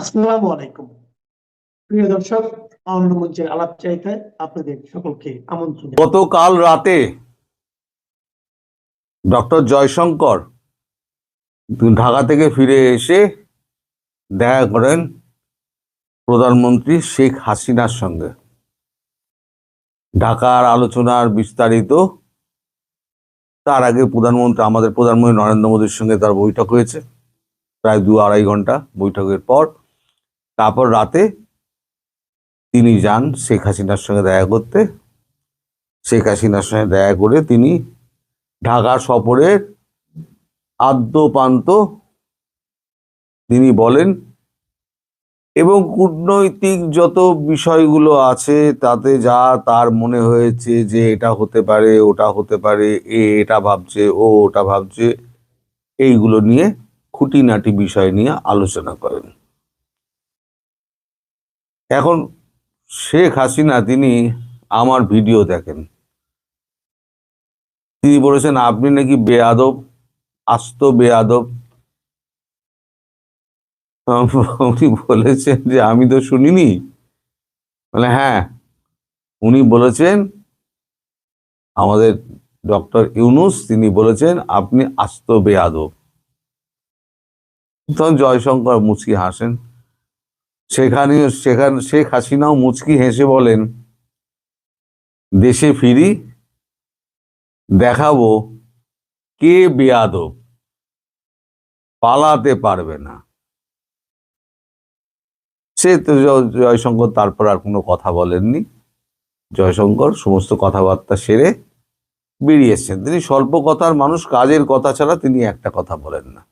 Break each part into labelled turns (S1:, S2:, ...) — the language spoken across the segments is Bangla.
S1: আসসালামু আলাইকুম। প্রিয় দর্শক মঞ্চের আলাপ আপনাদের সকলকে আমন্ত্রণ
S2: গতকাল রাতে ডক্টর জয়শঙ্কর ঢাকা থেকে ফিরে এসে দেখা করেন প্রধানমন্ত্রী শেখ হাসিনার সঙ্গে। ঢাকার আলোচনার বিস্তারিত, তার আগে প্রধানমন্ত্রী, আমাদের প্রধানমন্ত্রী নরেন্দ্র মোদীর সঙ্গে তার বৈঠক হয়েছে। প্রায় দু আড়াই ঘণ্টা বৈঠকের পর তারপর রাতে তিনি যান শেখ হাসিনার সঙ্গে দেখা করতে। শেখ হাসিনার সঙ্গে দেখা করে তিনি ঢাকা সফরের আদ্যপান্ত তিনি বলেন এবং কূটনৈতিক যত বিষয়গুলো আছে তাতে যা তার মনে হয়েছে যে এটা হতে পারে, ওটা হতে পারে, এ এটা ভাবছে, ও ওটা ভাবছে, এইগুলো নিয়ে খুঁটিনাটি বিষয় নিয়ে আলোচনা করেন। এখন শেখ হাসিনা, তিনি আমার ভিডিও দেখেন। তিনি বলেছেন, আপনি নাকি বেয়াদব, আস্ত বেয়াদব। উনি বলেছেন যে, আমি তো শুনিনি। মানে হ্যাঁ উনি বলেছেন, আমাদের ডক্টর ইউনুস, তিনি বলেছেন, আপনি আস্ত বেয়াদব। তখন জয়শঙ্কর মুচকি হাসেন। সেখানে সেখানে, শেখ হাসিনাও মুচকি হেসে বলেন, দেশে ফিরি, দেখাবো কে বেয়াদব, পালাতে পারবে না। সে তো জয়শঙ্কর তারপর আর কোনো কথা বলেননি। জয়শঙ্কর সমস্ত কথাবার্তা সেরে বেরিয়ে এসছেন। তিনি স্বল্প কথার মানুষ, কাজের কথা ছাড়া তিনি একটা কথা বলেন না।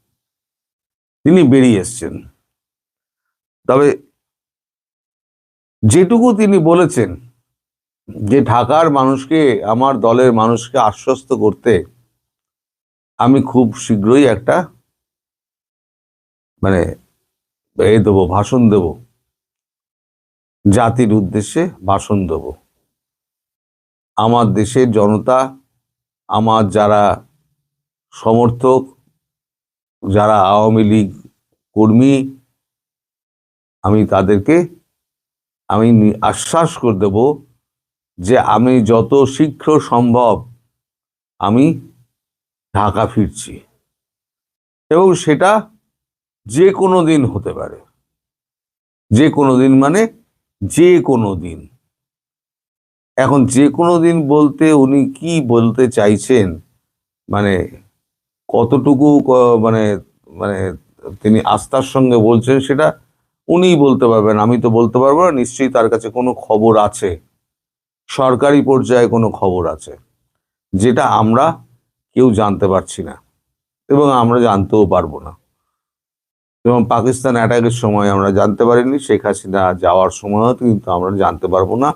S2: তিনি বেরিয়ে এসছেন। তবে যেটুকু তিনি বলেছেন যে ঢাকার মানুষকে, আমার দলের মানুষকে আশ্বস্ত করতে আমি খুব শীঘ্রই একটা মানে এ দেবো, ভাষণ দেব। জাতির উদ্দেশ্যে ভাষণ দেব। আমার দেশের জনতা, আমার যারা সমর্থক, যারা আওয়ামী লীগ কর্মী আমি তাদেরকে, আমি আশ্বাস করে দেব যে আমি যত শীঘ্র সম্ভব আমি ঢাকা ফিরছি। এবং সেটা যে কোনো দিন হতে পারে। যে কোনো দিন মানে যে কোনো দিন। এখন যে কোনো দিন বলতে উনি কি বলতে চাইছেন মানে কতটুকু মানে মানে তিনি আস্থার সঙ্গে বলছেন সেটা উনিই বলতে পারবেন, আমি তো বলতে পারব না, নিশ্চয়ই তার কাছে কোনো খবর আছে। সরকারি পর্যায়ে কোনো খবর আছে, যেটা আমরা কেউ জানতে পারছি না এবং আমরা জানতেও পারব না। এবং পাকিস্তান অ্যাটাকের সময় আমরা জানতে পারিনি, শেখ হাসিনা যাওয়ার সময়ও কিন্তু আমরা জানতে পারব না।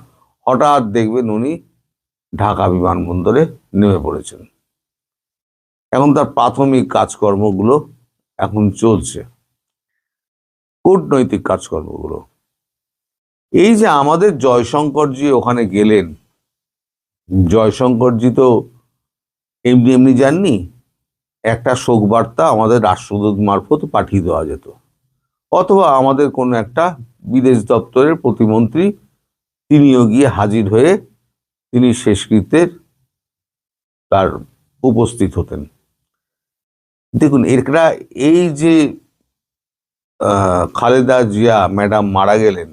S2: হঠাৎ দেখবেন উনি ঢাকা বিমানবন্দরে নেমে পড়েছেন। এখন তার প্রাথমিক কাজকর্মগুলো এখন চলছে। কূটনৈতিক কাজকর্মগুলো। এই যে আমাদের জয়শঙ্করজি ওখানে গেলেন, জয়শঙ্করজি তো এমনি এমনি যাননি, একটা শোক বার্তা আমাদের রাষ্ট্রদূত মারফত পাঠিয়ে দেওয়া যেত। অথবা আমাদের কোনো একটা বিদেশ দপ্তরের প্রতিমন্ত্রী তিনিও গিয়ে হাজির হয়ে তিনি শেষকৃত্যের তার উপস্থিত হতেন। দেখুন এরা এই যে খালেদা জিয়া ম্যাডাম মারা গেলেন,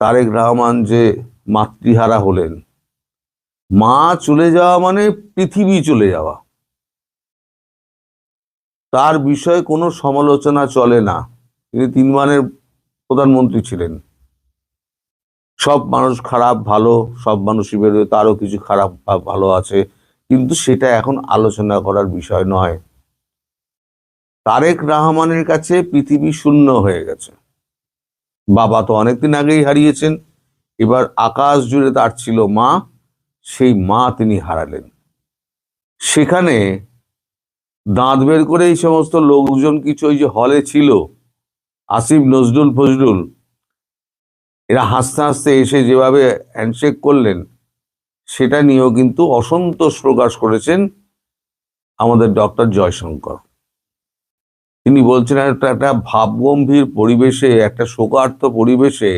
S2: তারেক রহমান যে মাতৃহারা হলেন, মা চলে যাওয়া মানে পৃথিবী চলে যাওয়া। তার বিষয়ে কোনো সমালোচনা চলে না। তিনি তিনবারের প্রধানমন্ত্রী ছিলেন। সব মানুষ খারাপ, ভালো, সব মানুষই বেরোয়, তারও কিছু খারাপ, ভালো আছে। কিন্তু সেটা এখন আলোচনা করার বিষয় নয়। তারেক রহমানের কাছে পৃথিবী শূন্য হয়ে গেছে। বাবা তো অনেকদিন আগেই হারিয়েছেন, এবার আকাশ জুড়ে তার ছিল মা, সেই মা তিনি হারালেন। সেখানে দাঁত বের করে এই সমস্ত লোকজন কিছু ওই যে হলে ছিল, আসিফ, নজরুল ফজরুল এরা হাসতে হাসতে এসে যেভাবে হ্যান্ডশেক করলেন, সেটা নিয়েও কিন্তু অসন্তোষ প্রকাশ করেছেন আমাদের ডক্টর জয়শঙ্কর। তিনি বলছেন একটা একটা ভাবগম্ভীর পরিবেশে, একটা শোকার্ত পরিবেশে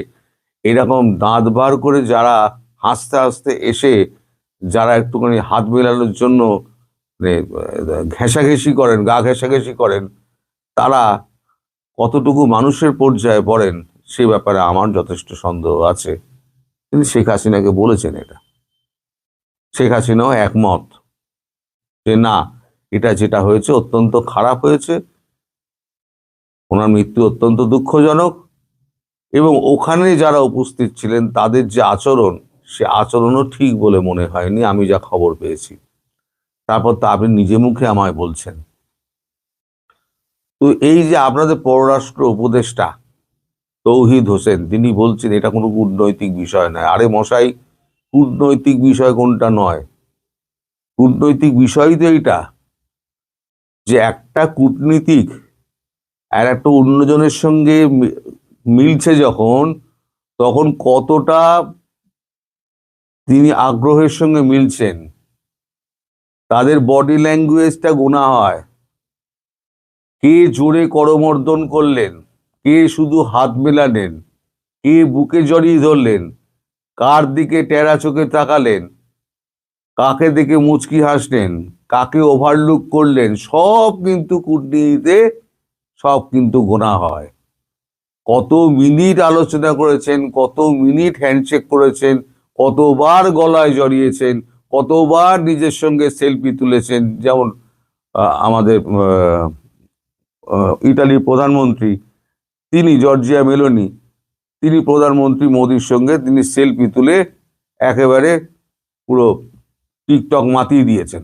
S2: এরকম দাঁত বার করে যারা হাসতে হাসতে এসে, যারা একটুখানি হাত মেলানোর জন্য মানে ঘেঁষাঘেঁষি করেন, গা ঘেঁষাঘেঁষি করেন, তারা কতটুকু মানুষের পর্যায়ে পড়েন, সে ব্যাপারে আমার যথেষ্ট সন্দেহ আছে। তিনি শেখ হাসিনাকে বলেছেন এটা। শেখ হাসিনাও একমত যে, না, এটা যেটা হয়েছে অত্যন্ত খারাপ হয়েছে ওনার মৃত্যু অত্যন্ত দুঃখজনক এবং ওখানে যারা উপস্থিত ছিলেন, তাদের যে আচরণ, সে আচরণও ঠিক বলে মনে হয়নি, আমি যা খবর পেয়েছি। তারপর তা আপনি নিজে মুখে আমায় বলছেন। তো এই যে আপনাদের পররাষ্ট্র উপদেষ্টা তৌহিদ হোসেন, তিনি বলছেন, এটা কোনো কূটনৈতিক বিষয় নয়। আরে মশাই, কূটনৈতিক বিষয় কোনটা নয়? কূটনৈতিক বিষয় তো এইটা যে একটা কূটনীতিক আর একটা অন্যজনের সঙ্গে মিলছে যখন, তখন কতটা তিনি আগ্রহের সঙ্গে মিলছেন। তাদের বডি ল্যাঙ্গুয়েজটা গোনা হয়। কে জোরে করমর্দন করলেন? কে শুধু হাত মেলালেন? কে বুকে জড়িয়ে ধরলেন? কার দিকে টেরা চোখে তাকালেন? কাকে দেখে মুচকি হাসলেন? কাকে ওভারলুক করলেন? সব কিন্তু কূটনীতিতে সব কিন্তু গোনা হয়। কত মিনিট আলোচনা করেছেন, কত মিনিট হ্যান্ডশেক করেছেন, কতবার গলায় জড়িয়েছেন, কতবার নিজের সঙ্গে সেলফি তুলেছেন। যেমন আমাদের ইতালির প্রধানমন্ত্রী, তিনি জর্জিয়া মেলোনি, তিনি প্রধানমন্ত্রী মোদির সঙ্গে তিনি সেলফি তুলে একেবারে পুরো টিকটক মাতিয়ে দিয়েছেন।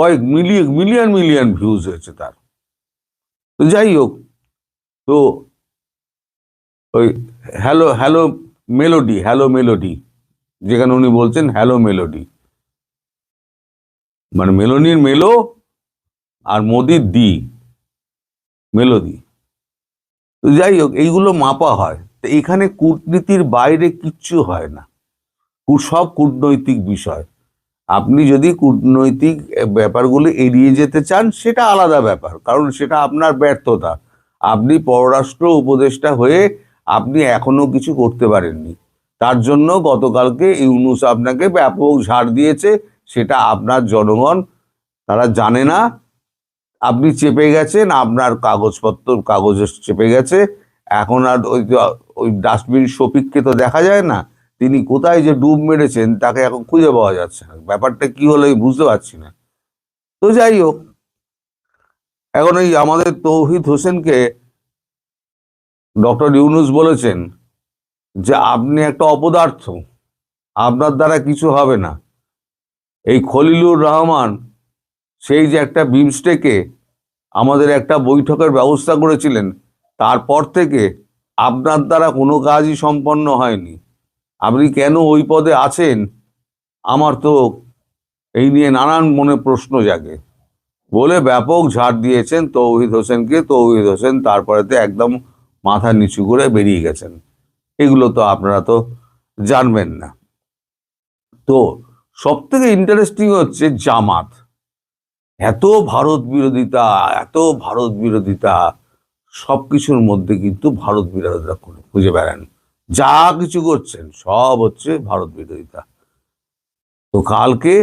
S2: কয়েক মিলিয়ন মিলিয়ন মিলিয়ন ভিউজ হয়েছে তার। তো যাই হোক, তো ওই hello hello melody hello melody, যেখানে উনি বলছেন হ্যালো মেলোডি। মানে মেলোনির মেলো আর মোদির দি, মেলোডি। তো যাই হোক, এইগুলো মাপা হয়। তো এখানে কূটনীতির বাইরে কিচ্ছু হয় না। সব কূটনৈতিক বিষয়। আপনি যদি কূটনৈতিক ব্যাপারগুলো এড়িয়ে যেতে চান, সেটা আলাদা ব্যাপার, কারণ সেটা আপনার ব্যর্থতা। আপনি পররাষ্ট্র উপদেষ্টা হয়ে আপনি এখনও কিছু করতে পারেননি। তার জন্য গতকালকে ইউনুস আপনাকে ব্যাপক ঝাড় দিয়েছে, সেটা আপনার জনগণ, তারা জানে না। আপনি চেপে গেছেন, আপনার কাগজপত্র, কাগজ চেপে গেছে। এখন আর ওই ওই ডাস্টবিন শফিককে তো দেখা যায় না। তিনি কোথায় যে ডুব মেরেছেন, তাকে এখন খুঁজে পাওয়া যাচ্ছে না। ব্যাপারটা কি হলো বুঝতে পারছি না। তো যাই হোক, এখন এই আমাদের তৌহিদ হোসেনকে ডক্টর ইউনুস বলেছেন যে, আপনি একটা অপদার্থ, আপনার দ্বারা কিছু হবে না। এই খলিলুর রহমান, সেই যে একটা বিমস্টেকে আমাদের একটা বৈঠকের ব্যবস্থা করেছিলেন, তারপর থেকে আপনার দ্বারা কোনো কাজই সম্পন্ন হয়নি। আপনি কেন ওই পদে আছেন? আমার তো এই নিয়ে নানান মনে প্রশ্ন জাগে। বলে ব্যাপক ঝাড় দিয়েছেন তৌহিদ হোসেনকে। তৌহিদ হোসেন তারপরেতে একদম মাথা নিচু করে বেরিয়ে গেছেন। এগুলো তো আপনারা তো জানবেন না। তো সব থেকে ইন্টারেস্টিং হচ্ছে জামাত। এত ভারত বিরোধিতা, এত ভারত বিরোধিতা সব কিছুর মধ্যে কিন্তু ভারত বিরোধিতা খুঁজে বেড়ান। যা কিছু করছেন, সব হচ্ছে ভারত বিরোধিতা। তো কালকে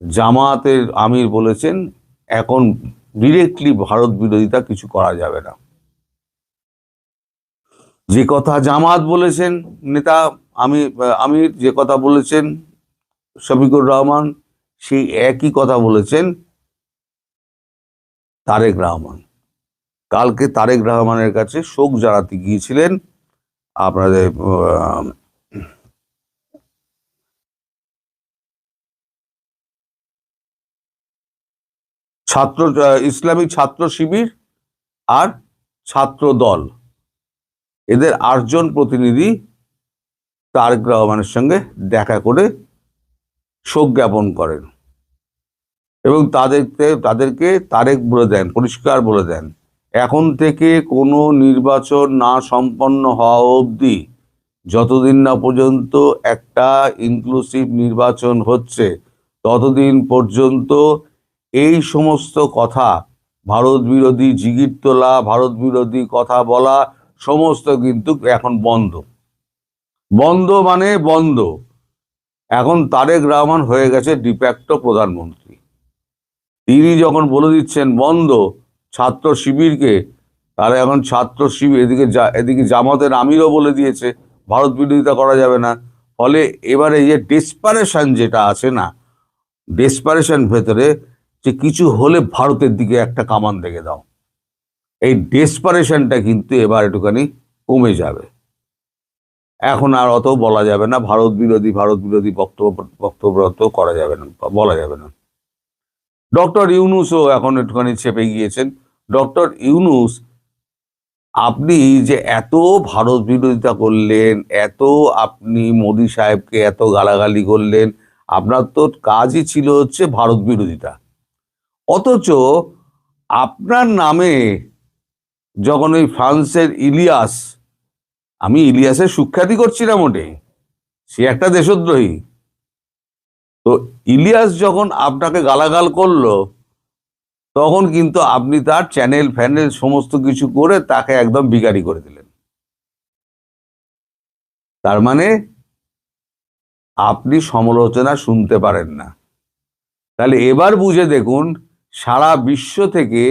S2: জামাতের আমির বলেছেন, এখন ডিরেক্টলি ভারত বিরোধিতা কিছু করা যাবে না। যে কথা জামাত বলেছেন, নেতা আমি, আমির যে কথা বলেছেন, শফিকুর রহমান, সেই একই কথা বলেছেন তারেক রহমান। কালকে তারেক রহমানের কাছে শোক জানাতে গিয়েছিলেন আপনাদের ছাত্র ইসলামিক ছাত্র শিবির আর ছাত্র দল। এদের আটজন প্রতিনিধি তারেক রহমানের সঙ্গে দেখা করে শোক জ্ঞাপন করেন এবং তাদেরকে তাদেরকে তারেক বলে দেন, পরিষ্কার বলে দেন। এখন থেকে কোনো নির্বাচন না সম্পন্ন হওয়া অবধি যতদিন না পর্যন্ত একটা ইনক্লুসিভ নির্বাচন হচ্ছে, ততদিন পর্যন্ত এই সমস্ত কথা, ভারত বিরোধী জিগির তোলা, ভারত বিরোধী কথা বলা, সমস্ত কিন্তু এখন বন্ধ। বন্ধ মানে বন্ধ। এখন তারেক রহমান হয়ে গেছে ডিপ্যাক্ট প্রধানমন্ত্রী। তিনি যখন বলে দিচ্ছেন বন্ধ ছাত্র শিবিরকে তারা এখন ছাত্র শিবির এদিকে এদিকে জামাতের আমিরও বলে দিয়েছে, ভারত বিরোধিতা করা যাবে না। ফলে এবারে যে ডেসপারেশন যেটা আছে না ডেসপারেশন ভেতরে যে কিছু হলে ভারতের দিকে একটা কামান দেখে দাও। এই ডেসপারেশনটা কিন্তু এবার একটুখানি কমে যাবে। এখন আর অত বলা যাবে না, ভারত বিরোধী ভারত বিরোধী বক্তব্য বক্তব্য অত করা যাবে না, বলা যাবে না। ডক্টর ইউনুসও এখন একটুখানি চেপে গিয়েছেন। ডক্টর ইউনুস, আপনি যে এত ভারত বিরোধিতা করলেন, এত আপনি মোদি সাহেবকে এত গালাগালি করলেন, আপনার তো কাজই ছিল হচ্ছে ভারত বিরোধিতা। অথচ আপনার নামে যখন ওই ফ্রান্সের ইলিয়াস, আমি ইলিয়াসের সুখ্যাতি করছি না মোটে, সে একটা দেশদ্রোহী। তো ইলিয়াস যখন আপনাকে গালাগাল করল তখন কিন্তু আপনি তার চ্যানেল ফ্যানেল সমস্ত কিছু করে তাকে একদম বিগাড়ি করে দিলেন। তার মানে আপনি সমালোচনা শুনতে পারেন না। তাহলে এবার বুঝে দেখুন, সারা বিশ্ব থেকে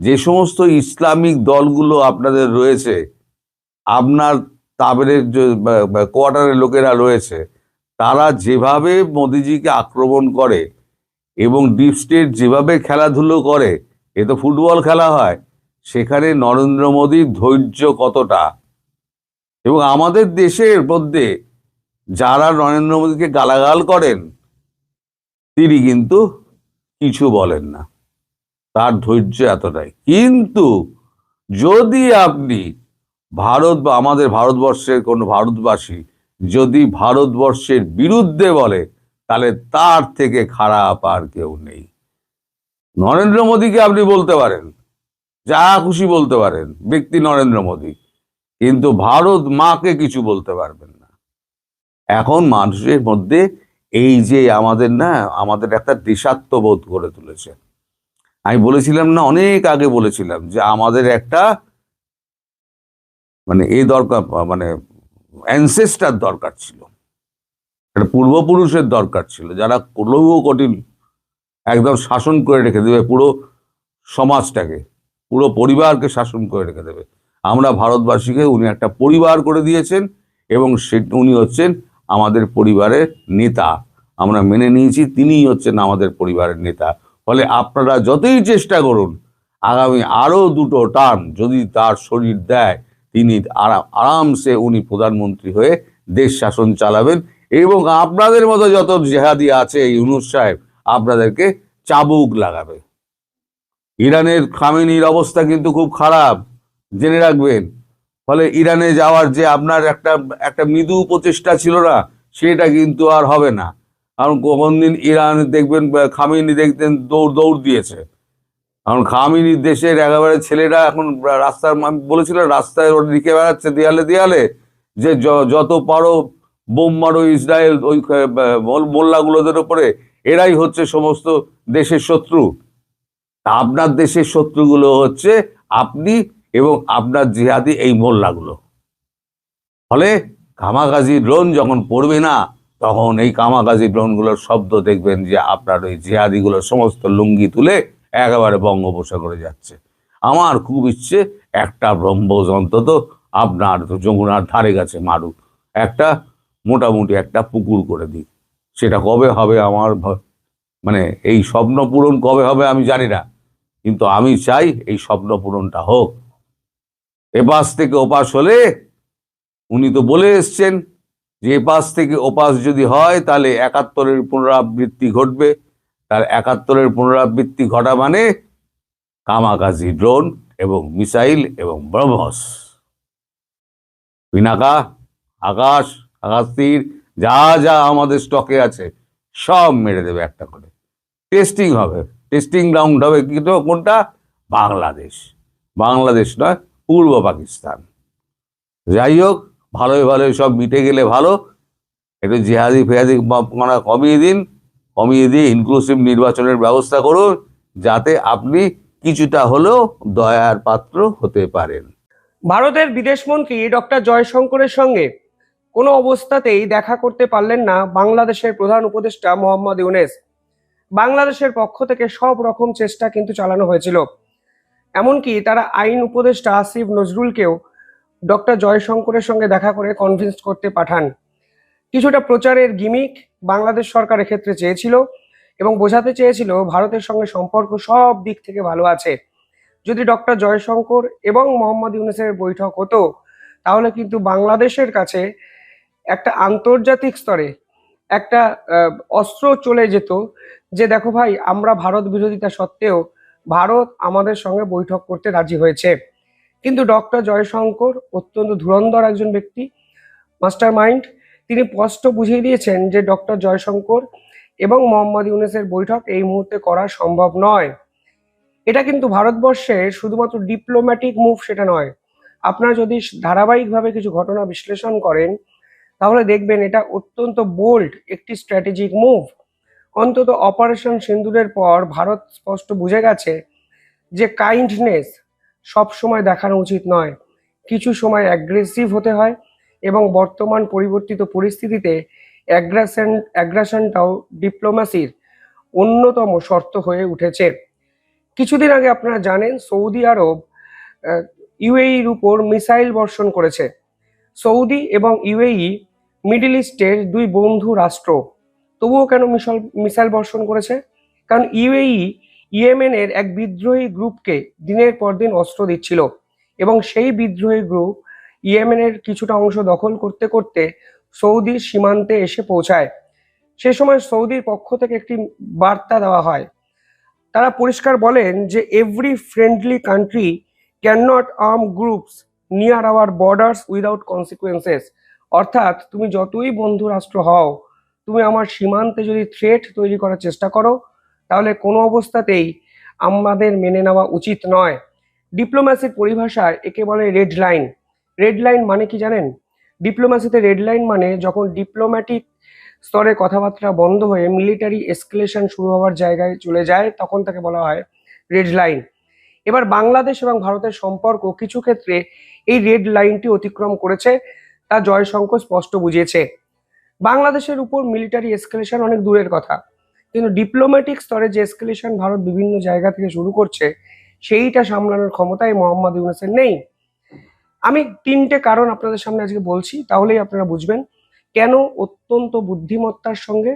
S2: যে সমস্ত ইসলামিক দলগুলো আপনাদের রয়েছে, আপনার তাবেরের কোয়ার্টারের লোকেরা রয়েছে, তারা যেভাবে মোদিজিকে আক্রমণ করে এবং ডিপ স্টেট যেভাবে খেলাধুলো করে, এ তো ফুটবল খেলা হয়, সেখানে নরেন্দ্র মোদীর ধৈর্য কতটা? এবং আমাদের দেশের মধ্যে যারা নরেন্দ্র মোদীকে গালাগাল করেন, তিনি কিন্তু কিছু বলেন না। তার ধৈর্য এতটাই। কিন্তু যদি আপনি ভারত বা আমাদের ভারতবর্ষের কোনো ভারতবাসী যদি ভারতবর্ষের বিরুদ্ধে বলে তাহলে তার থেকে খারাপ আর কেউ নেই। নরেন্দ্র মোদীকে আপনি বলতে পারেন, যা খুশি বলতে পারেন, ব্যক্তি নরেন্দ্র মোদী। কিন্তু ভারত মাকে কিছু বলতে পারবেন না। এখন মানুষের মধ্যে এই যে আমাদের না, আমাদের একটা দেশাত্মবোধ করে তুলেছে। আমি বলেছিলাম না, অনেক আগে বলেছিলাম যে আমাদের একটা মানে এই দরকার মানে অ্যানসেস্টার দরকার ছিল। একটা পূর্বপুরুষের দরকার ছিল, যারা লৌহ কঠিন, একদম শাসন করে রেখে দেবে পুরো সমাজটাকে, পুরো পরিবারকে শাসন করে রেখে দেবে। আমরা ভারতবাসীকে উনি একটা পরিবার করে দিয়েছেন এবং সে, উনি হচ্ছেন আমাদের পরিবারের নেতা। আমরা মেনে নিয়েছি তিনিই হচ্ছেন আমাদের পরিবারের নেতা। ফলে আপনারা যতই চেষ্টা করুন, আগামী আরও দুটো টার্ম যদি তার শরীর দেয়, তিনি আরাম আরামসে উনি প্রধানমন্ত্রী হয়ে দেশ শাসন চালাবেন। এবং আপনাদের মতো যত জেহাদি আছে ইউনুস সাহেব, আপনাদেরকে চাবুক লাগাবে। ইরানের খামেনির অবস্থা কিন্তু খুব খারাপ, জেনে রাখবেন। ফলে ইরানে যাওয়ার যে আপনার একটা একটা মৃদু প্রচেষ্টা ছিল না, সেটা কিন্তু আর হবে না। কারণ কোন দিন ইরান দেখবেন খামেনি দেখতেন দৌড় দৌড় দিয়েছে। কারণ খামিনির দেশের একেবারে ছেলেরা এখন রাস্তার আমি বলেছিলাম রাস্তায় লিখে বেড়াচ্ছে দেয়ালে দেয়ালে। য- যত পারো বোম মারো ইসরায়েল ওই মোল্লাগুলোদের ওপরে এরাই হচ্ছে সমস্ত দেশের শত্রু। আপনার দেশের শত্রুগুলো হচ্ছে আপনি এবং আপনার জিহাদি এই মোল্লাগুলো। ফলে কামাগাজি ড্রোন যখন পড়বে না, তখন এই কামাগাজি ড্রোনগুলোর শব্দ দেখবেন যে আপনার ওই জিহাদিগুলোর সমস্ত লুঙ্গি তুলে একেবারে বঙ্গোপসাগরে যাচ্ছে। আমার খুব ইচ্ছে একটা ব্রহ্মজ অন্তত আপনার যমুনার ধারে কাছে মারুক। একটা মোটামুটি একটা পুকুর করে দিই। সেটা কবে হবে আমার মানে এই স্বপ্ন পূরণ কবে হবে আমি জানি না। কিন্তু আমি চাই এই স্বপ্ন পূরণটা হোক। এপাশ থেকে ওপাশ হলে উনি তো বলে এসছেন যে এপাশ থেকে ওপাশ যদি হয় তাহলে একাত্তরের পুনরাবৃত্তি ঘটবে। তার একাত্তরের পুনরাবৃত্তি ঘটা মানে কামাকাজি ড্রোন এবং মিসাইল এবং ব্রহ্মস। পিনাকা আকাশ তীর যা যা আমাদের স্টকে আছে, সব মেরে দেবে একটা করে। টেস্টিং হবে। টেস্টিং গ্রাউন্ড হবে কিন্তু কোনটা? বাংলাদেশ। বাংলাদেশ নয়, পূর্ব পাকিস্তান। যাই হোক, ভালোই ভালোই সব মিটে গেলে ভালো। একটু জিহাদি ফেহাদি মানা কমিয়ে দিন। কমিয়ে দিয়ে ইনক্লুসিভ নির্বাচনের ব্যবস্থা করুন, যাতে আপনি কিছুটা হলেও দয়ার পাত্র হতে পারেন।
S3: ভারতের বিদেশমন্ত্রী ডক্টর জয়শঙ্করের সঙ্গে কোনো অবস্থাতেই দেখা করতে পারলেন না বাংলাদেশের প্রধান উপদেষ্টা মোহাম্মদ ইউনেস। বাংলাদেশের পক্ষ থেকে সব রকম চেষ্টা কিন্তু চালানো হয়েছিল। এমনকি তারা আইন উপদেষ্টা আসিফ নজরুলকেও ডক্টর জয়শঙ্করের সঙ্গে দেখা করে কনভিন্স করতে পাঠান। কিছুটা প্রচারের গিমিক বাংলাদেশ সরকার এক্ষেত্রে চেয়েছিল এবং বোঝাতে চেয়েছিল ভারতের সঙ্গে সম্পর্ক সব দিক থেকে ভালো আছে। যদি ডক্টর জয়শঙ্কর এবং মোহাম্মদ ইউনেসের বৈঠক হতো, তাহলে কিন্তু বাংলাদেশের কাছে একটা আন্তর্জাতিক স্তরে একটা অস্ত্র চলে যেত যে দেখো ভাই, আমরা ভারত বিরোধিতা সত্ত্বেও ভারত আমাদের সঙ্গে বৈঠক করতে রাজি হয়েছে। কিন্তু ডক্টর জয়শঙ্কর অত্যন্ত ধুরন্ধর একজন ব্যক্তি মাস্টার মাইন্ড তিনি স্পষ্ট বুঝিয়ে দিয়েছেন যে ডক্টর জয়শঙ্কর এবং মোহাম্মদ ইউনেসের বৈঠক এই মুহূর্তে করা সম্ভব নয়। এটা কিন্তু ভারতবর্ষে শুধুমাত্র ডিপ্লোম্যাটিক মুভ সেটা নয়। আপনারা যদি ধারাবাহিকভাবে কিছু ঘটনা বিশ্লেষণ করেন তাহলে দেখবেন এটা অত্যন্ত বোল্ড একটি স্ট্র্যাটেজিক মুভ অন্তত অপারেশন সিন্দুরের পর ভারত স্পষ্ট বুঝে গেছে যে কাইন্ডনেস সব সময় দেখানো উচিত নয়। কিছু সময় অ্যাগ্রেসিভ হতে হয় এবং বর্তমান পরিবর্তিত পরিস্থিতিতে অ্যাগ্রাসন অ্যাগ্রাসনটাও ডিপ্লোমাসির অন্যতম শর্ত হয়ে উঠেছে। কিছুদিন আগে আপনারা জানেন সৌদি আরব ইউএইর উপর মিসাইল বর্ষণ করেছে। সৌদি এবং ইউএই, মিডল ইস্টের দুই বন্ধু রাষ্ট্র। তবুও কেন মিসাইল মিসাইল বর্ষণ করেছে? কারণ ইউএই, ইয়েমেনের এক বিদ্রোহী গ্রুপকে দিনের পর দিন অস্ত্র দিচ্ছিল এবং সেই বিদ্রোহী গ্রুপ ইয়েমেনের কিছুটা অংশ দখল করতে করতে সৌদির সীমান্তে এসে পৌঁছায়। সে সময় সৌদির পক্ষ থেকে একটি বার্তা দেওয়া হয়। তারা পরিষ্কার বলেন যে every friendly country can not arm groups near our borders without consequences অর্থাৎ তুমি যতই বন্ধু রাষ্ট্র হও, তুমি আমার সীমান্তে যদি থ্রেট তৈরি করার চেষ্টা করো, তাহলে কোনো অবস্থাতেই আমাদের মেনে নেওয়া উচিত নয়। ডিপ্লোম্যাসির পরিভাষায় একে বলে রেড লাইন রেড লাইন মানে কি জানেন? ডিপ্লোম্যাসিতে রেড লাইন মানে যখন ডিপ্লোম্যাটিক স্তরে কথাবার্তা বন্ধ হয়ে মিলিটারি এসকেলেশন শুরু হওয়ার জায়গায় চলে যায়, তখন তাকে বলা হয় রেড লাইন এবার বাংলাদেশ এবং ভারতের সম্পর্ক কিছু ক্ষেত্রে এই রেড লাইনটি অতিক্রম করেছে, তা জয়শঙ্কর স্পষ্ট বুঝিয়েছে। বাংলাদেশের উপর মিলিটারি এসকেলেশন অনেক দূরের কথা, কিন্তু ডিপ্লোম্যাটিক স্তরে যে এসকেলেশন ভারত বিভিন্ন জায়গা থেকে শুরু করছে, সেইটা সামলানোর ক্ষমতায় মোহাম্মদ ইউনুসের নেই। আমি তিনটে কারণ আপনাদের সামনে আজকে বলছি, তাহলেই আপনারা বুঝবেন কেন অত্যন্ত বুদ্ধিমত্তার সঙ্গে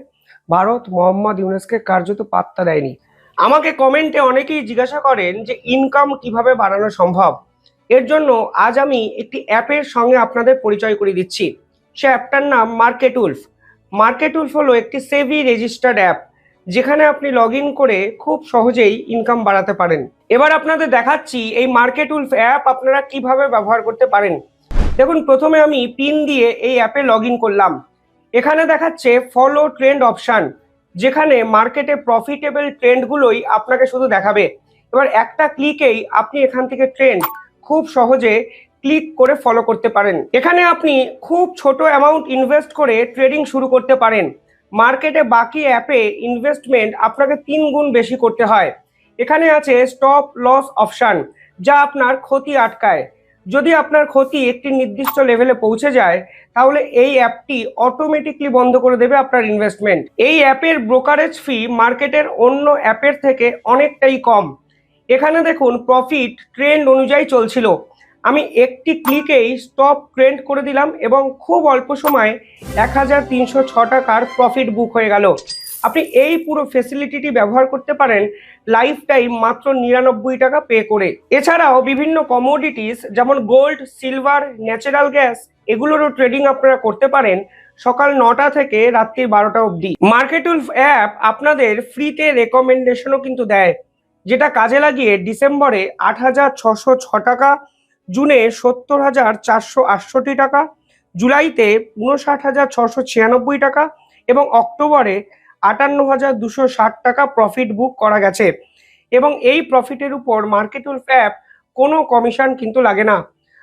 S3: ভারত মোহাম্মদ ইউনেসকে কার্যত পাত্তা দেয়নি। আমাকে কমেন্টে অনেকেই জিজ্ঞাসা করেন যে ইনকাম কীভাবে বাড়ানো সম্ভব? এর জন্য আজ আমি একটি অ্যাপের সঙ্গে আপনাদের পরিচয় করে দিচ্ছি। সে অ্যাপটার নাম মার্কেট উলফ মার্কেট উলফ হলো একটি সেভি রেজিস্টার্ড অ্যাপ যেখানে আপনি লগ করে খুব সহজেই ইনকাম বাড়াতে পারেন। এবার আপনাদের দেখাচ্ছি এই মার্কেট উলফ অ্যাপ আপনারা কীভাবে ব্যবহার করতে পারেন। দেখুন, প্রথমে আমি পিন দিয়ে এই অ্যাপে লগ করলাম। এখানে দেখাচ্ছে ফলো ট্রেন্ড অপশান যেখানে মার্কেটে প্রফিটেবল ট্রেন্ডগুলোই আপনাকে শুধু দেখাবে। এবার একটা ক্লিকেই আপনি এখান থেকে ট্রেন্ড খুব সহজে ক্লিক করে ফলো করতে পারেন। এখানে আপনি খুব ছোট অ্যামাউন্ট ইনভেস্ট করে ট্রেডিং শুরু করতে পারেন। মার্কেটে বাকি অ্যাপে ইনভেস্টমেন্ট আপনাকে তিন গুণ বেশি করতে হয়। এখানে আছে স্টপ লস অপশান যা আপনার ক্ষতি আটকায়। যদি আপনার ক্ষতি একটি নির্দিষ্ট লেভেলে পৌঁছে যায়, তাহলে এই অ্যাপটি অটোমেটিকলি বন্ধ করে দেবে আপনার ইনভেস্টমেন্ট এই অ্যাপের ব্রোকারেজ ফি মার্কেটের অন্য অ্যাপের থেকে অনেকটাই কম। এখানে দেখুন প্রফিট ট্রেন্ড অনুযায়ী চলছিল। আমি একটি ক্লিকেই স্টপ ট্রেন্ড করে দিলাম এবং খুব অল্প সময়ে এক হাজার তিনশো ছ টাকার প্রফিট বুক হয়ে গেল। আপনি এই পুরো ফেসিলিটিটি ব্যবহার করতে পারেন লাইফ টাইম মাত্র নিরানব্বই টাকা পে করে। এছাড়াও বিভিন্ন কমোডিটিস যেমন গোল্ড সিলভার ন্যাচারাল গ্যাস এগুলোরও ট্রেডিং আপনারা করতে পারেন সকাল নটা থেকে রাত্রি বারোটা অবধি। মার্কেটুল অ্যাপ আপনাদের ফ্রিতে রেকমেন্ডেশনও কিন্তু দেয়। যেটা কাজে লাগিয়ে ডিসেম্বরে আট হাজার ছশো ছ টাকা, জুনে সত্তর হাজার চারশো আটষট্টি টাকা, জুলাইতে উনষাট হাজার ছশো ছিয়ানব্বই টাকা এবং অক্টোবরে আটান্ন হাজার দুশো ষাট টাকা প্রফিট বুক করা গেছে। এবং এই প্রফিটের উপর মার্কেটুল অ্যাপ কোনো কমিশন কিন্তু লাগে না।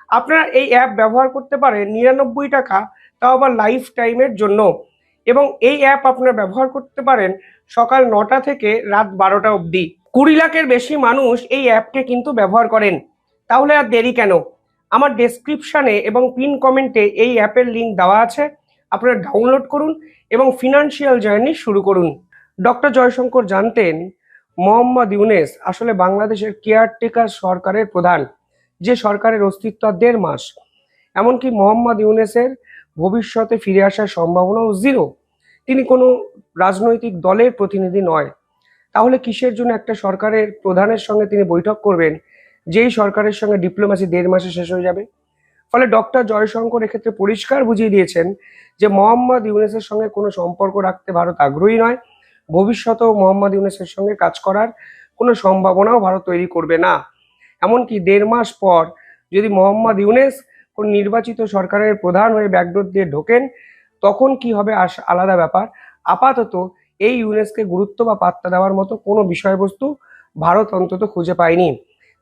S3: আপনারা এই অ্যাপ ব্যবহার করতে পারেন নিরানব্বই টাকা, তাও আবার লাইফ টাইমের জন্য। এবং এই অ্যাপ আপনারা ব্যবহার করতে পারেন সকাল নটা থেকে রাত বারোটা অবধি। কুড়ি লাখের বেশি মানুষ এই অ্যাপকে কিন্তু ব্যবহার করেন। তাহলে আর দেরি কেন? আমার ডেসক্রিপশানে এবং পিন কমেন্টে এই অ্যাপের লিঙ্ক দেওয়া আছে। আপনারা ডাউনলোড করুন এবং ফিনান্সিয়াল জার্নি শুরু করুন। ডক্টর জয়শঙ্কর জানতেন, মোহাম্মদ ইউনেস আসলে বাংলাদেশের কেয়ারটেকার সরকারের প্রধান, যে সরকারের অস্তিত্ব দেড় মাস। এমনকি মোহাম্মদ ইউনেসের ভবিষ্যতে ফিরে আসার সম্ভাবনাও জিরো তিনি কোনো রাজনৈতিক দলের প্রতিনিধি নয়। তাহলে কিসের জন্য একটা সরকারের প্রধানের সঙ্গে তিনি বৈঠক করবেন? যেই সরকারের সঙ্গে ডিপ্লোমেসি দেড় মাসে শেষ হয়ে যাবে। ফলে ডক্টর জয়শঙ্কর এক্ষেত্রে পরিষ্কার বুঝিয়ে দিয়েছেন যে মোহাম্মদ ইউনেসের সঙ্গে কোনো সম্পর্ক রাখতে ভারত আগ্রহী নয়। ভবিষ্যতেও মোহাম্মদ ইউনেসের সঙ্গে কাজ করার কোনো সম্ভাবনাও ভারত তৈরি করবে না। এমনকি দেড় মাস পর যদি মোহাম্মদ ইউনেস কোন নির্বাচিত সরকারের প্রধান হয়ে ব্যাকডোর দিয়ে ঢোকেন, তখন কি হবে আলাদা ব্যাপার। আপাতত এই ইউনেসকে গুরুত্ব বা পাত্তা দেওয়ার মতো কোনো বিষয়বস্তু ভারত অন্তত খুঁজে পায়নি।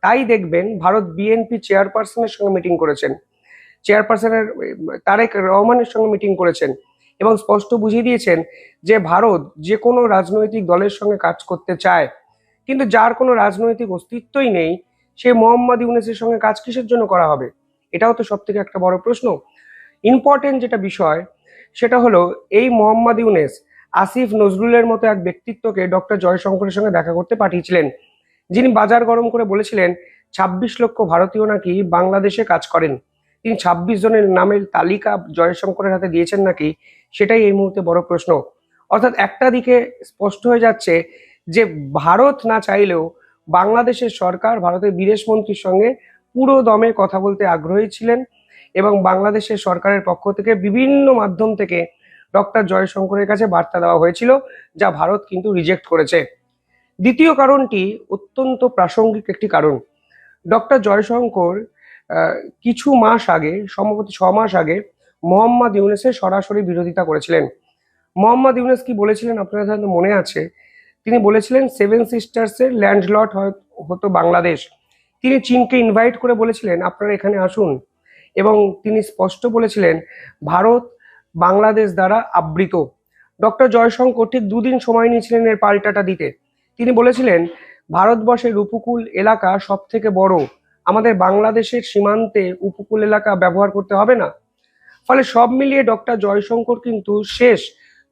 S3: তাই দেখবেন ভারত বিএনপি চেয়ারপারসনের সঙ্গে মিটিং করেছেন। চেয়ারপারসনের, তারেক রহমানের সঙ্গে মিটিং করেছেন এবং স্পষ্ট বুঝিয়ে দিয়েছেন যে ভারত যে কোনো রাজনৈতিক দলের সঙ্গে কাজ করতে চায়। কিন্তু যার কোনো রাজনৈতিক অস্তিত্বই নেই, সে মোহাম্মদ ইউনেসের সঙ্গে কাজ কিসের জন্য করা হবে? এটাও তো সব থেকে একটা বড় প্রশ্ন। ইম্পর্টেন্ট যেটা বিষয়, সেটা হলো এই মোহাম্মদ ইউনেস আসিফ নজরুলের মতো এক ব্যক্তিত্বকে ডক্টর জয়শঙ্করের সঙ্গে দেখা করতে পাঠিয়েছিলেন। যিনি বাজার গরম করে বলেছিলেন, ছাব্বিশ লক্ষ ভারতীয় নাকি বাংলাদেশে কাজ করেন? তিনি ছাব্বিশ জনের নামের তালিকা জয়শঙ্করের হাতে দিয়েছেন নাকি? সেটাই এই মুহূর্তে বড় প্রশ্ন। অর্থাৎ একটা দিকে স্পষ্ট হয়ে যাচ্ছে যে, ভারত না চাইলেও বাংলাদেশের সরকার ভারতের বিদেশ মন্ত্রীর সঙ্গে পুরো দমে কথা বলতে আগ্রহী ছিলেন এবং বাংলাদেশের সরকারের পক্ষ থেকে বিভিন্ন মাধ্যম থেকে ডক্টর জয়শঙ্করের কাছে বার্তা দেওয়া হয়েছিল, যা ভারত কিন্তু রিজেক্ট করেছে। দ্বিতীয় কারণটি অত্যন্ত প্রাসঙ্গিক একটি কারণ। ডক্টর জয়শঙ্কর কিছু মাস আগে, সম্ভবত ছ মাস আগে, মোহাম্মদ ইউনেসের সরাসরি বিরোধিতা করেছিলেন। মোহাম্মদ ইউনেস কি বলেছিলেন? আপনাদের হয়তো মনে আছে। তিনি বলেছিলেন সেভেন সিস্টার্সের ল্যান্ডলট হয়, হতো বাংলাদেশ। তিনি চীনকে ইনভাইট করে বলেছিলেন, আপনারা এখানে আসুন। এবং তিনি স্পষ্ট বলেছিলেন, ভারত বাংলাদেশ দ্বারা আবৃত। ডক্টর জয়শঙ্কর ঠিক দুদিন সময় নিয়েছিলেন এর পাল্টাটা দিতে। তিনি বলেছিলেন, ভারতবর্ষের উপকূল এলাকা সব থেকে বড়। আমাদের বাংলাদেশের সীমান্তে উপকূল এলাকা ব্যবহার করতে হবে না। ফলে সব মিলিয়ে ডক্টর জয়শঙ্কর কিন্তু শেষ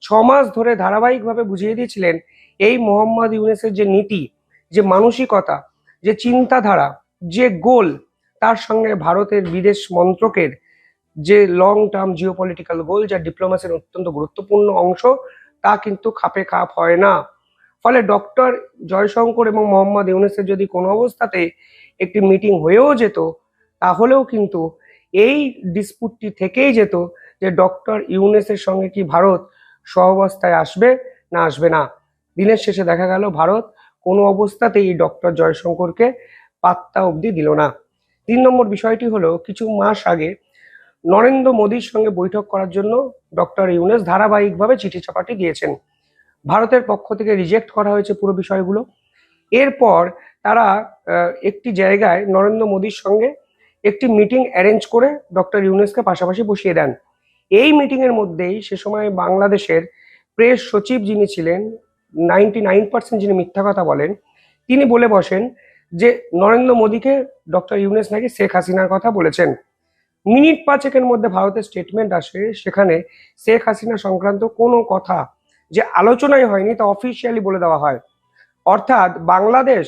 S3: ছ মাস ধরে ধারাবাহিকভাবে বুঝিয়ে দিয়েছিলেন, এই মোহাম্মদ ইউনেসের যে নীতি, যে মানসিকতা, যে চিন্তাধারা, যে গোল, তার সঙ্গে ভারতের বিদেশ মন্ত্রকের যে লং টার্ম জিওপলিটিক্যাল গোল যা ডিপ্লোমাসির অত্যন্ত গুরুত্বপূর্ণ অংশ, তা কিন্তু খাপে খাপ হয় না। ফলে ডক্টর জয়শঙ্কর এবং মোহাম্মদ ইউনেসের যদি কোনো অবস্থাতে একটি মিটিং হয়েও যেত, তাহলেও কিন্তু এই ডিসপুটটি থেকেই যেত যে ডক্টর ইউনেসের সঙ্গে কি ভারত সহাবস্থায় আসবে না আসবে না। দিনের শেষে দেখা গেল ভারত কোনো অবস্থাতেই ডক্টর জয়শঙ্করকে পাত্তা অবধি দিল না। তিন নম্বর বিষয়টি হলো, কিছু মাস আগে নরেন্দ্র মোদীর সঙ্গে বৈঠক করার জন্য ডক্টর ইউনেস ধারাবাহিকভাবে চিঠি চাপাটি দিয়েছেন। ভারতের পক্ষ থেকে রিজেক্ট করা হয়েছে পুরো বিষয়গুলো। এরপর তারা একটি জায়গায় নরেন্দ্র মোদীর সঙ্গে একটি মিটিং অ্যারেঞ্জ করে ডক্টর ইউনেসকে পাশাপাশি বসিয়ে দেন। এই মিটিংয়ের মধ্যেই সে সময় বাংলাদেশের প্রেস সচিব যিনি ছিলেন, নাইনটি নাইন পার্সেন্ট যিনি মিথ্যা কথা বলেন, তিনি বলে বসেন যে নরেন্দ্র মোদীকে ডক্টর ইউনেস নাকি শেখ হাসিনার কথা বলেছেন। মিনিট পাঁচেকের মধ্যে ভারতের স্টেটমেন্ট আসে, সেখানে শেখ হাসিনা সংক্রান্ত কোনো কথা যে আলোচনাই হয়নি তা অফিসিয়ালি বলে দেওয়া হয়। অর্থাৎ বাংলাদেশ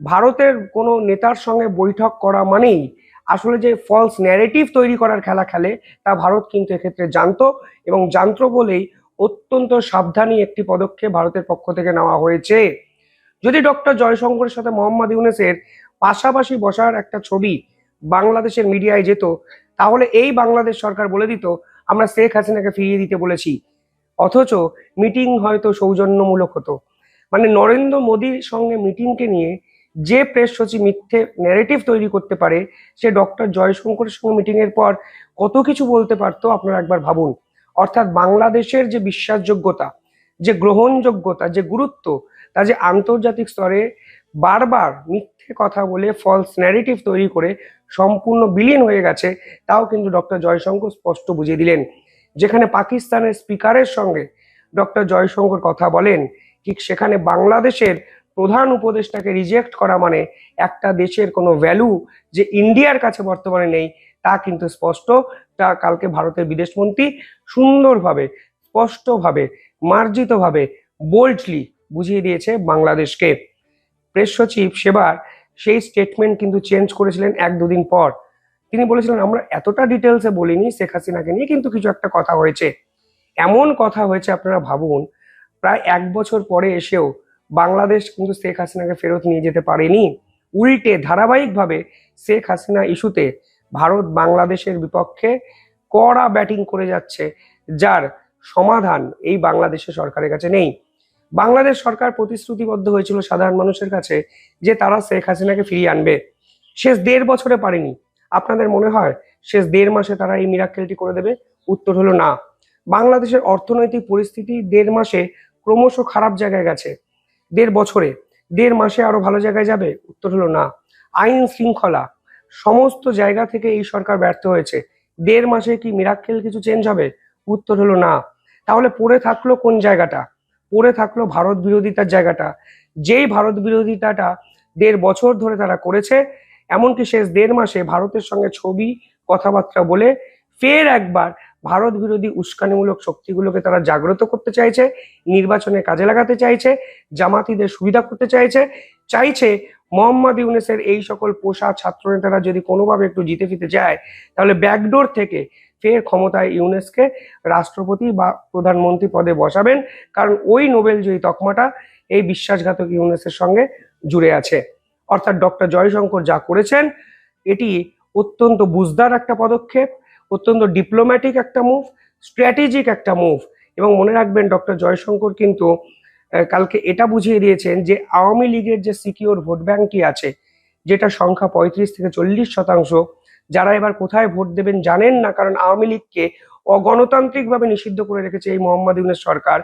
S3: ভারতের কোনো নেতার সঙ্গে বৈঠক করা মানেই আসলে যে ফলস ন্যারেটিভ তৈরি করার খেলা খেলে, তা ভারত কিন্তু এক্ষেত্রে জানতো এবং জানতো বলেই অত্যন্ত সাবধানী একটি পদক্ষেপ ভারতের পক্ষ থেকে নেওয়া হয়েছে। যদি ডক্টর জয়শঙ্করের সাথে মোহাম্মদ ইউনেসের পাশাপাশি বসার একটা ছবি বাংলাদেশের মিডিয়ায় যেত, তাহলে এই বাংলাদেশ সরকার বলে দিত, আমরা শেখ হাসিনাকে ফিরিয়ে দিতে বলেছি। অথচ মিটিং হয়তো সৌজন্যমূলক হতো। মানে নরেন্দ্র মোদীর সঙ্গে মিটিংকে নিয়ে যে প্রেস সচিব মিথ্যে ন্যারেটিভ তৈরি করতে পারে, সে ডক্টর জয়শঙ্করের সঙ্গে মিটিংয়ের পর কত কিছু বলতে পারতো আপনারা একবার ভাবুন। অর্থাৎ বাংলাদেশের যে বিশ্বাসযোগ্যতা, যে গ্রহণযোগ্যতা, যে গুরুত্ব তা যে আন্তর্জাতিক স্তরে বারবার মিথ্যে কথা বলে ফলস ন্যারেটিভ তৈরি করে সম্পূর্ণ বিলীন হয়ে গেছে, তাও কিন্তু ডক্টর জয়শঙ্কর স্পষ্ট বুঝিয়ে দিলেন। যেখানে পাকিস্তানের স্পিকারের সঙ্গে ডক্টর জয়শঙ্কর কথা বলেন, ঠিক সেখানে বাংলাদেশের প্রধান উপদেষ্টাকে রিজেক্ট করা মানে একটা দেশের কোনো ভ্যালু যে ইন্ডিয়ার কাছে বর্তমানে নেই, তা কিন্তু স্পষ্ট। তা কালকে ভারতের বিদেশমন্ত্রী সুন্দরভাবে, স্পষ্টভাবে, মার্জিতভাবে বোল্ডলি বুঝিয়ে দিয়েছে বাংলাদেশকে। প্রেস সচিব সেবার সেই স্টেটমেন্ট কিন্তু চেঞ্জ করেছিলেন এক দুদিন পর। তিনি বলেছিলেন, আমরা এতটা ডিটেলসে বলিনি শেখ হাসিনাকে নিয়ে, কিন্তু কিছু একটা কথা হয়েছে। এমন কথা হয়েছে আপনারা ভাবুন, প্রায় এক বছর পরে এসেও বাংলাদেশ কিন্তু শেখ হাসিনাকে ফেরত নিয়ে যেতে পারেনি। উল্টে ধারাবাহিকভাবে শেখ হাসিনা ইস্যুতে ভারত বাংলাদেশের বিপক্ষে কড়া ব্যাটিং করে যাচ্ছে, যার সমাধান এই বাংলাদেশের সরকারের কাছে নেই। বাংলাদেশ সরকার প্রতিশ্রুতিবদ্ধ হয়েছিল সাধারণ মানুষের কাছে যে তারা শেখ হাসিনাকে ফিরিয়ে আনবে। শেষ দেড় বছরে পারেনি। আপনাদের মনে হয় শেষ দেড় মাসে তারা এই মিরাক্কেলটি করে দেবে? উত্তর হলো না। বাংলাদেশের অর্থনৈতিক পরিস্থিতি দেড় মাসে ক্রমশ খারাপ জায়গায় গেছে। দেড় বছরে, দেড় মাসে আরও ভালো জায়গায় যাবে? উত্তর হলো না। আইন শৃঙ্খলা, সমস্ত জায়গা থেকে এই সরকার ব্যর্থ হয়েছে। দেড় মাসে কি মিরাক্কেল কিছু চেঞ্জ হবে? উত্তর হলো না। তাহলে পড়ে থাকল কোন জায়গাটা? পড়ে থাকল ভারত বিরোধিতার জায়গাটা। যেই ভারত বিরোধিতাটা দেড় বছর ধরে তারা করেছে, এমনকি শেষ দেড় মাসে ভারতের সঙ্গে ছবি, কথাবার্তা বলে ফের একবার ভারত বিরোধী উস্কানিমূলক শক্তিগুলোকে তারা জাগ্রত করতে চাইছে, নির্বাচনে কাজে লাগাতে চাইছে, জামাতিদের সুবিধা করতে চাইছে চাইছে মোহাম্মদ ইউনেসের এই সকল পোষা ছাত্রনেতারা যদি কোনোভাবে একটু জিতে ফিতে যায়, তাহলে ব্যাকডোর থেকে ফের ক্ষমতায় ইউনেসকে রাষ্ট্রপতি বা প্রধানমন্ত্রী পদে বসাবেন, কারণ ওই নোবেলজয়ী তকমাটা এই বিশ্বাসঘাতক ইউনেসের সঙ্গে জুড়ে আছে। অর্থাৎ ডক্টর জয়শঙ্কর যা করেছেন, এটি অত্যন্ত বুঝদার একটা পদক্ষেপ, অত্যন্ত ডিপ্লোম্যাটিক একটা মুভ, স্ট্র্যাটেজিক একটা মুভ। এবং মনে রাখবেন, ডক্টর জয়শঙ্কর কিন্তু কালকে এটা বুঝিয়ে দিয়েছেন যে আওয়ামী লীগের যে সিকিউর ভোট ব্যাংকটি আছে, যেটা সংখ্যা পঁয়ত্রিশ থেকে চল্লিশ শতাংশ যারা এবার কোথায় ভোট দেবেন জানেন না, কারণ আওয়ামী লীগকে অগণতান্ত্রিকভাবে নিষিদ্ধ করে রেখেছে এই মোহাম্মদ ইউনুস সরকার।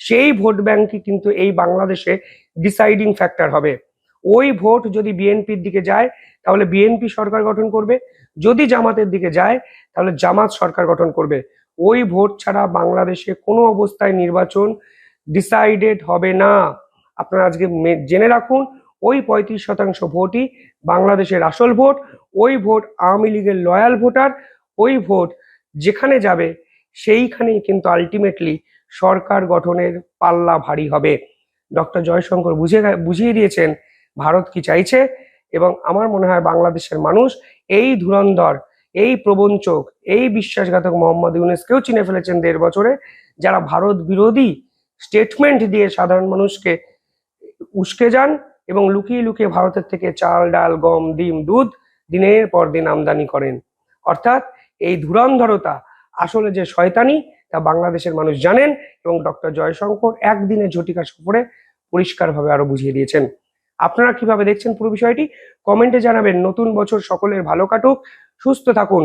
S3: সেই ভোট ব্যাংকটি কিন্তু এই বাংলাদেশে ডিসাইডিং ফ্যাক্টর হবে। ওই ভোট যদি বিএনপির দিকে যায়, তাহলে বিএনপি সরকার গঠন করবে। যদি জামাতের দিকে যায়, তাহলে জামাত সরকার গঠন করবে। ওই ভোট ছাড়া বাংলাদেশে কোনো অবস্থায় নির্বাচন ডিসাইডেড হবে না। আপনারা আজকে জেনে রাখুন ওই পঁয়ত্রিশ শতাংশ ভোটই বাংলাদেশের আসল ভোট, ওই ভোট আওয়ামী লীগের লয়াল ভোটার, ওই ভোট যেখানে যাবে সেইখানেই কিন্তু আলটিমেটলি সরকার গঠনের পাল্লা ভারী হবে। ডক্টর জয়শঙ্কর বুঝে বুঝিয়ে দিয়েছেন, ভারত কি চাইছে? এবং আমার মনে হয় বাংলাদেশের মানুষ এই ধুরন্ধর, এই প্রবঞ্চক এই বিশ্বাসঘাতক মোহাম্মদ ইউনেসকেও চিনে ফেলেছেন দেড় বছরে, যারা ভারত বিরোধী স্টেটমেন্ট দিয়ে সাধারণ মানুষকে উস্কে যান এবং লুকিয়ে লুকিয়ে ভারতের থেকে চাল, ডাল, গম, ডিম, দুধ দিনের পর দিন আমদানি করেন। অর্থাৎ এই ধুরন্ধরতা আসলে যে শয়তানি, তা বাংলাদেশের মানুষ জানেন এবং ডক্টর জয়শঙ্কর একদিনে ঝটিকা সফরে পরিষ্কারভাবে আরও বুঝিয়ে দিয়েছেন। আপনারা কীভাবে দেখছেন পুরো বিষয়টি? কমেন্টে জানাবেন। নতুন বছর সকলের ভালো কাটুক, সুস্থ থাকুন।